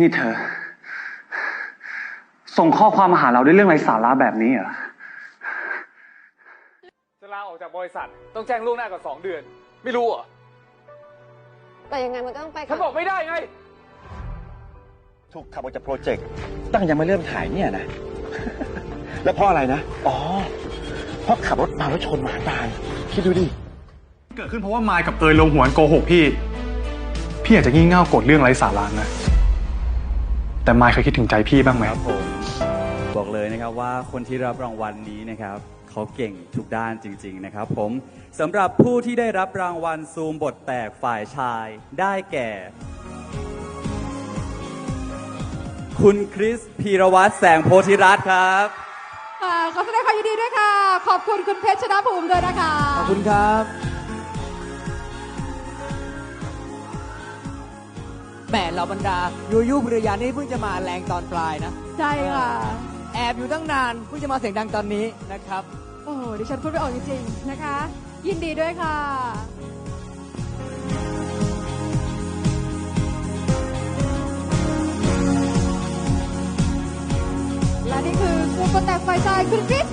นี่เธอ ส่งข้อความมาหาเราด้วยเรื่องไร้สาระแบบนี้เหรอ จะลาออกจากบริษัทต้องแจ้งล่วงหน้าก่อนสองเดือน ไม่รู้เหรอ แต่ยังไงมันก็ต้องไปฉันบอกไม่ได้ไง ถูกขับออกจากโปรเจกต์ตั้งยังไม่เริ่มถ่ายเนี่ยนะ แล้วเพราะอะไรนะ อ๋อ เพราะขับรถมาแล้วชนหมาตาย คิดดูดิ เกิดขึ้นเพราะว่ามายกับเตยลงหวนโกหกพี่ พี่อาจจะงี่เง่ากดเรื่องไร้สาระนะ แต่มายเคยคิดถึงใจพี่บ้างไหมครับผมบอกเลยนะครับว่าคนที่รับรางวัลนี้นะครับเขาเก่งทุกด้านจริง ๆ นะครับ ผมสำหรับผู้ที่ได้รับรางวัลซูมบทแตกฝ่ายชาย ได้แก่ คุณคริสพีรวัตรแสงโพธิรัตน์ครับ ค่ะขอแสดงความยินดีด้วยค่ะ ขอบคุณคุณเพชรชนะภูมิด้วยนะคะ ขอบคุณครับ แหมเราบรรดายูยูภรรยานี่เพิ่งจะมาแรงตอนปลายนะ ใช่ค่ะ แอบอยู่ตั้งนานเพิ่งจะมาเสียงดังตอนนี้นะครับ โอ้โหดิฉันพูดไม่ออกจริงๆนะคะ ยินดีด้วยค่ะ และนี่คือซูเปอร์แตกไฟชายคุณคริส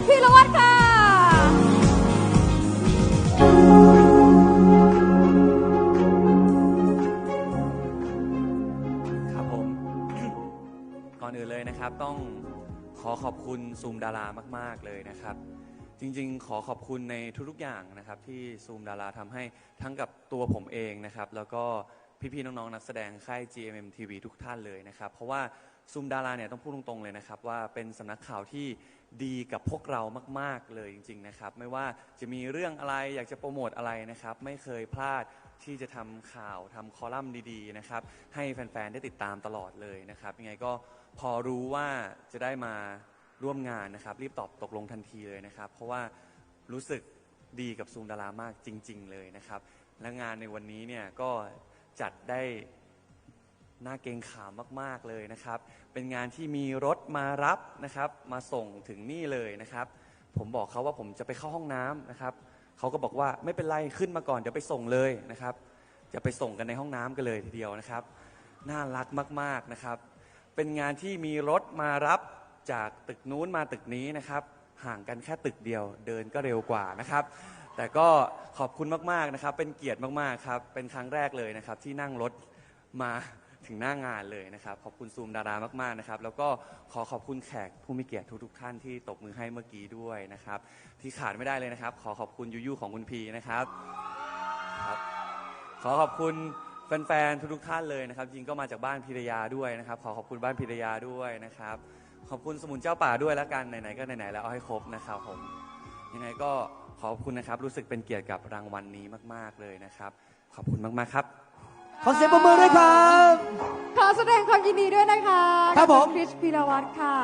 นะครับต้องขอขอบคุณซูมดารามาก ๆ เลยนะครับ จริงๆ ขอขอบคุณในทุกๆอย่างนะครับที่ซูมดาราทำให้ทั้งกับตัวผมเองนะครับ แล้วก็ พี่ๆน้องๆนักแสดงค่าย GMM TV ทุกท่านเลยนะครับ เพราะว่าซูมดาราเนี่ยต้องพูดตรงๆเลยนะครับ ว่าเป็นสำนักข่าวที่ดีกับพวกเรามากๆเลยจริง ๆนะครับ ไม่ว่าจะมีเรื่องอะไรอยากจะโปรโมทอะไรนะครับ ไม่เคยพลาดที่จะทำข่าวทำคอลัมน์ดีๆนะครับ ให้แฟนๆได้ติดตามตลอดเลยนะครับ ยังไงก็พอรู้ว่าจะได้มาร่วมงานนะครับ รีบตอบตกลงทันทีเลยนะครับ เพราะว่ารู้สึกดีกับซูมดารามากจริง ๆ เลยนะครับ และงานในวันนี้เนี่ยก็ จัดได้น่าเกรงขามมาก ๆเลยนะครับ เป็นงานที่มีรถมารับนะครับ มาส่งถึงนี่เลยนะครับ ผมบอกเขาว่าผมจะไปเข้าห้องน้ำนะครับเขาก็บอกว่าไม่เป็นไรขึ้นมาก่อนเดี๋ยวไปส่งเลยนะครับ จะไปส่งกันในห้องน้ำกันเลยทีเดียวนะครับ น่ารักมากๆนะครับ เป็นงานที่มีรถมารับจากตึกนู้นมาตึกนี้นะครับ ห่างกันแค่ตึกเดียวเดินก็เร็วกว่านะครับ แต่ก็ขอบคุณมากๆนะครับ เป็นเกียรติมากๆครับ เป็นครั้งแรกเลยนะครับ ที่นั่งรถมาถึงหน้างานเลยนะครับ ขอบคุณซูมดารามากๆนะครับ แล้วก็ขอขอบคุณแขกผู้มีเกียรติทุกๆท่านที่ตบมือให้เมื่อกี้ด้วยนะครับ ที่ขาดไม่ได้เลยนะครับ ขอขอบคุณยูยูของคุณพีนะครับครับ ขอขอบคุณแฟนๆทุกๆท่านเลยนะครับจริงก็มาจากบ้านพิรยาด้วยนะครับ ขอขอบคุณบ้านพิรยาด้วยนะครับ ขอบคุณสมุนเจ้าป่าด้วยแล้วกันไหนๆก็ไหนๆแล้วเอาให้ครบนะครับผม ยังไงก็ขอบคุณนะครับ รู้สึกเป็นเกียรติกับรางวัลนี้มาก ๆ เลยนะครับ ขอบคุณมาก ๆ ครับ ขอเสียงปรบมือด้วยครับ ขอแสดงความยินดีด้วยนะคะครับผม กัณคริสพีรวัตรค่ะ